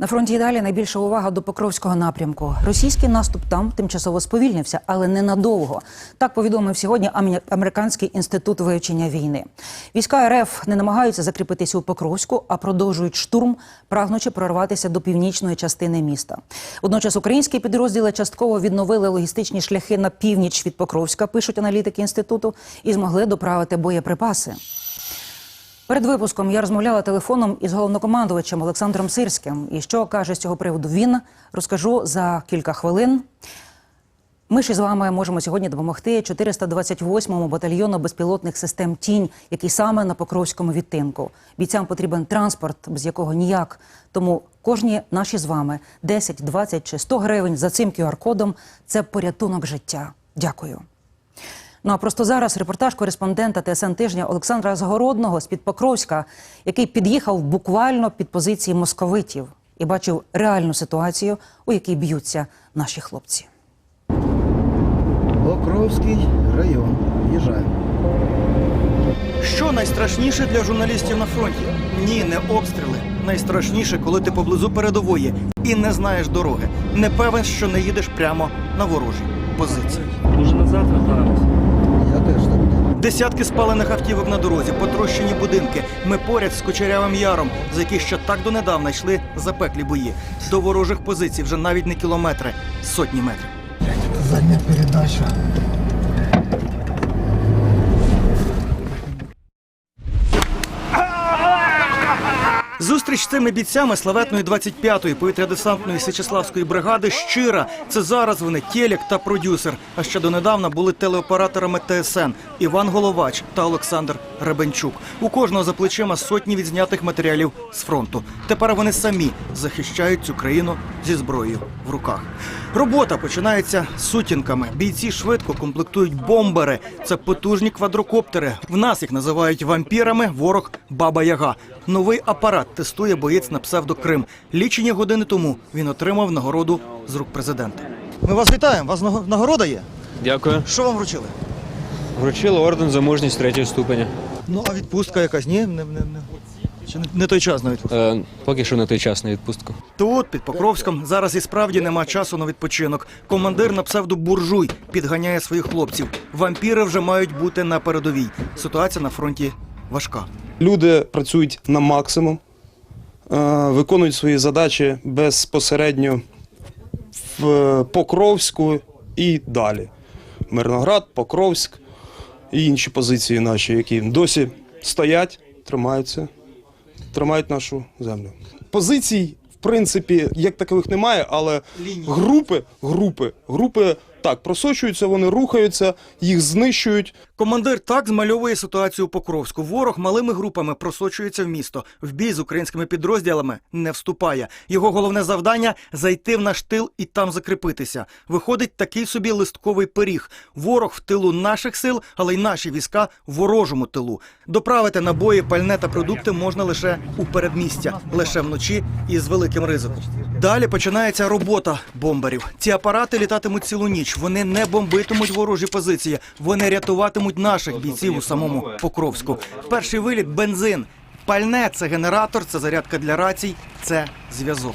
На фронті і далі найбільша увага до Покровського напрямку. Російський наступ там тимчасово сповільнився, але ненадовго. Так повідомив сьогодні Американський інститут вивчення війни. Війська РФ не намагаються закріпитися у Покровську, а продовжують штурм, прагнучи прорватися до північної частини міста. Водночас українські підрозділи частково відновили логістичні шляхи на північ від Покровська, пишуть аналітики інституту, і змогли доправити боєприпаси. Перед випуском я розмовляла телефоном із головнокомандувачем Олександром Сирським. І що каже з цього приводу він, розкажу за кілька хвилин. Ми ж із вами можемо сьогодні допомогти 428-му батальйону безпілотних систем Тінь, який саме на Покровському відтинку. Бійцям потрібен транспорт, без якого ніяк. Тому кожні наші з вами 10, 20 чи 100 гривень за цим QR-кодом – це порятунок життя. Дякую. Ну а просто зараз репортаж кореспондента ТСН тижня Олександра Загородного з під Покровська, який під'їхав буквально під позиції московитів і бачив реальну ситуацію, у якій б'ються наші хлопці. Покровський район. Їжджаємо. Що найстрашніше для журналістів на фронті? Ні, не обстріли. Найстрашніше, коли ти поблизу передової і не знаєш дороги. Не певен, що не їдеш прямо на ворожі позиції. Може назад вертаємось? Я теж так думаю. Десятки спалених автівок на дорозі, потрощені будинки. Ми поряд з Кучерявим яром, за який ще так донедавна йшли запеклі бої. До ворожих позицій вже навіть не кілометри, сотні метрів. Задня передача. Зустріч з цими бійцями славетної 25-ї повітря-десантної Січеславської бригади щира. Це зараз вони телек та продюсер. А ще донедавна були телеоператорами ТСН Іван Головач та Олександр Ребенчук. У кожного за плечима сотні відзнятих матеріалів з фронту. Тепер вони самі захищають цю країну зі зброєю в руках. Робота починається з сутінками. Бійці швидко комплектують бомбери. Це потужні квадрокоптери. В нас їх називають вампірами. Ворог Баба Яга. Новий апарат тестує боєць на псевдокрим. Лічені години тому він отримав нагороду з рук президента. Ми вас вітаємо. У вас нагорода є. Дякую. Що вам вручили? Вручили орден за мужність третього ступеня. Ну а відпустка якась? Ні, не, не, не. Чи не, не той час на відпустку? Е, поки що на той час на відпустку. Тут, під Покровськом, зараз і справді нема часу на відпочинок. Командир на псевдо буржуй підганяє своїх хлопців. Вампіри вже мають бути на передовій. Ситуація на фронті важка. Люди працюють на максимум, виконують свої задачі безпосередньо в Покровську і далі. Мирноград, Покровськ і інші позиції наші, які досі стоять, тримаються, тримають нашу землю. Позицій, в принципі, як такових немає, але групи, групи, групи так просочуються, вони рухаються, їх знищують. Командир так змальовує ситуацію у Покровську. Ворог малими групами просочується в місто. В бій з українськими підрозділами не вступає. Його головне завдання зайти в наш тил і там закріпитися. Виходить такий собі листковий пиріг. Ворог в тилу наших сил, але й наші війська в ворожому тилу. Доправити набої, пальне та продукти можна лише у передмістя, лише вночі і з великим ризиком. Далі починається робота бомберів. Ці апарати літатимуть цілу ніч. Вони не бомбитимуть ворожі позиції. Вони рятуватимуть наших бійців у самому Покровську. Перший виліт бензин. Пальне це генератор, це зарядка для рацій, це зв'язок.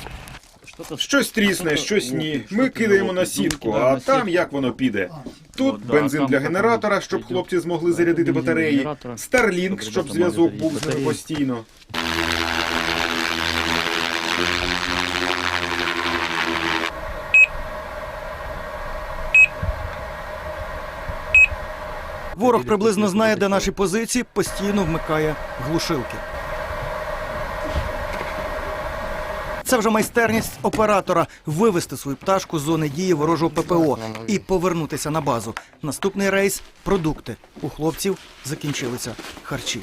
Щось трісне, щось ні. Ми кидаємо на сітку, а там як воно піде. Тут бензин для генератора, щоб хлопці змогли зарядити батареї. Старлінк, щоб зв'язок був з ними постійно. Ворог приблизно знає, де наші позиції, постійно вмикає глушилки. Це вже майстерність оператора вивести свою пташку з зони дії ворожого ППО і повернутися на базу. Наступний рейс продукти. У хлопців закінчилися харчі.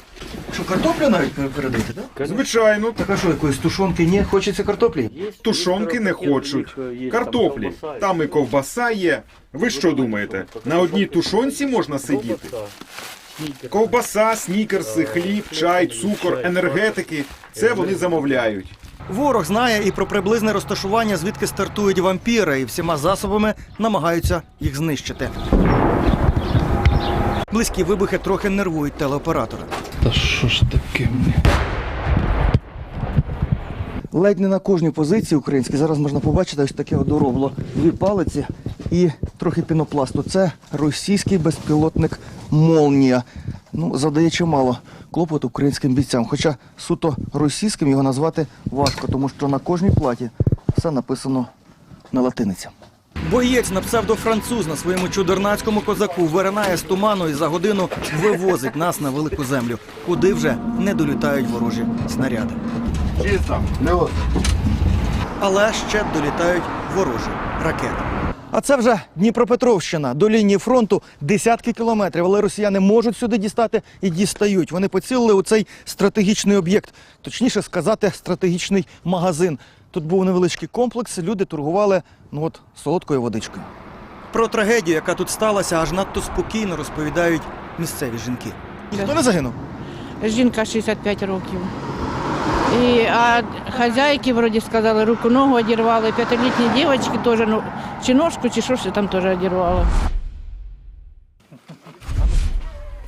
Що картоплю навіть передати, так? Звичайно, Так а що, якоїсь тушонки ні? Хочеться картоплі? тушонки не хочуть. Картоплі. Там і ковбаса є. Ви що думаєте? На одній тушонці можна сидіти? Ковбаса, снікерси, хліб, чай, цукор, енергетики це вони замовляють. Ворог знає і про приблизне розташування, звідки стартують вампіри, і всіма засобами намагаються їх знищити. Близькі вибухи трохи нервують телеоператора. Та що ж таке? ледь не на кожній позиції українській. Зараз можна побачити ось таке одоробло. Дві палиці і трохи пінопласту. Це російський безпілотник Молнія. Ну, завдає чимало клопоту українським бійцям. Хоча суто російським його назвати важко, тому що на кожній платі все написано на латиниці. Боєць на псевдофранцуз на своєму чудернацькому козаку виринає з туману і за годину вивозить нас на велику землю, куди вже не долітають ворожі снаряди. Але ще долітають ворожі ракети. А це вже Дніпропетровщина. До лінії фронту десятки кілометрів, але росіяни можуть сюди дістати і дістають. Вони поцілили у цей стратегічний об'єкт, точніше сказати, стратегічний магазин. Тут був невеличкий комплекс, люди торгували ну от солодкою водичкою. Про трагедію, яка тут сталася, аж надто спокійно розповідають місцеві жінки. Ніхто не загинув. Жінка 65 років. І, а хазяйки, вроді сказали, руку ногу одірвали. П'ятилітні дівчатки теж, ну, чи ножку, чи що ж там теж одірвало.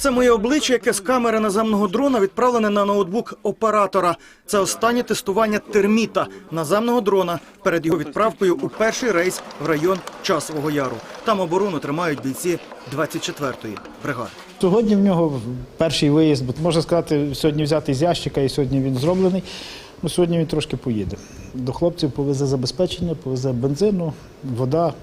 Це моє обличчя, яке з камери наземного дрона відправлене на ноутбук оператора. Це останнє тестування терміта наземного дрона перед його відправкою у перший рейс в район Часового Яру. Там оборону тримають бійці 24-ї бригади. Сьогодні в нього перший виїзд, бо можна сказати, сьогодні взятий з ящика і сьогодні він зроблений. Ну, сьогодні він трошки поїде. До хлопців повезе забезпечення, повезе бензину, вода,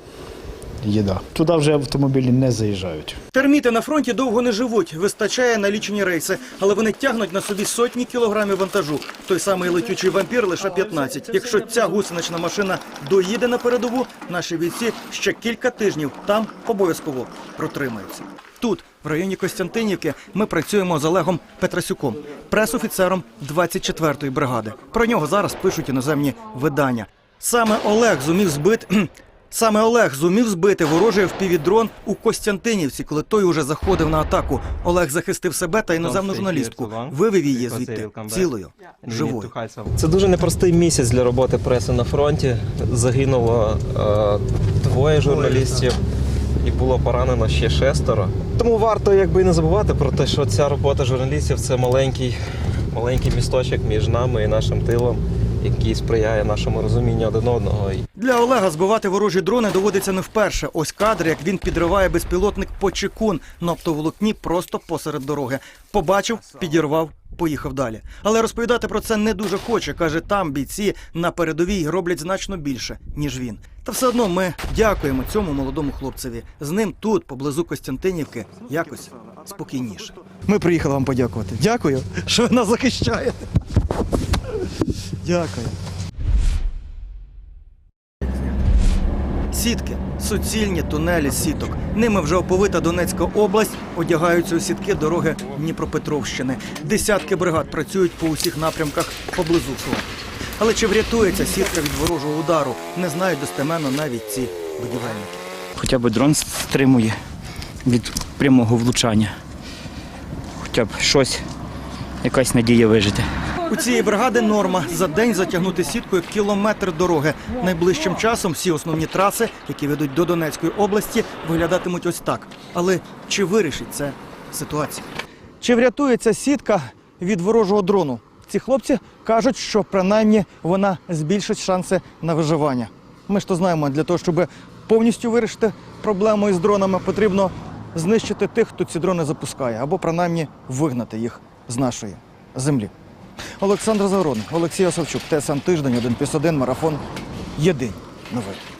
їда. Туди вже автомобілі не заїжджають. Терміти на фронті довго не живуть, вистачає на лічені рейси, але вони тягнуть на собі сотні кілограмів вантажу. Той самий летючий вампір лише 15. Якщо ця гусенична машина доїде на передову, наші бійці ще кілька тижнів там обов'язково протримаються. Тут, в районі Костянтинівки, ми працюємо з Олегом Петрасюком, пресофіцером 24-ї бригади. Про нього зараз пишуть іноземні видання. Саме Олег зумів збити. Саме Олег зумів збити ворожий впівдрон у Костянтинівці, коли той уже заходив на атаку. Олег захистив себе та іноземну журналістку, вивів її звідти цілою, живою. Це дуже непростий місяць для роботи преси на фронті. Загинуло е, двоє журналістів і було поранено ще шестеро. Тому варто якби не забувати про те, що ця робота журналістів це маленький, маленький місточок між нами і нашим тилом, який сприяє нашому розумінню один одного. Для Олега збивати ворожі дрони доводиться не вперше. Ось кадр, як він підриває безпілотник Почекун на оптоволокні просто посеред дороги. Побачив, підірвав, поїхав далі. Але розповідати про це не дуже хоче. каже, там бійці на передовій роблять значно більше, ніж він. Та все одно ми дякуємо цьому молодому хлопцеві. З ним тут, поблизу Костянтинівки, якось спокійніше. Ми приїхали вам подякувати. Дякую, що ви нас захищаєте. Дякую. Сітки, суцільні тунелі сіток. Ними вже оповита Донецька область, одягаються у сітки дороги Дніпропетровщини. Десятки бригад працюють по усіх напрямках поблизу фронту. Але чи врятується сітка від ворожого удару, не знають достеменно навіть ці будівельники. Хоча б дрон стримує від прямого влучання. Хоча б щось, якась надія вижити. У цієї бригади норма за день затягнути сіткою кілометр дороги. Найближчим часом всі основні траси, які ведуть до Донецької області, виглядатимуть ось так. Але чи вирішить це ситуацію? Чи врятується сітка від ворожого дрону? Ці хлопці кажуть, що принаймні вона збільшить шанси на виживання. Ми ж то знаємо, для того, щоб повністю вирішити проблему із дронами, потрібно знищити тих, хто ці дрони запускає, або принаймні вигнати їх з нашої землі. Олександр Загородний, Олексій Осавчук, ТСН Тиждень, 1+,1, Марафон. Єдині новини.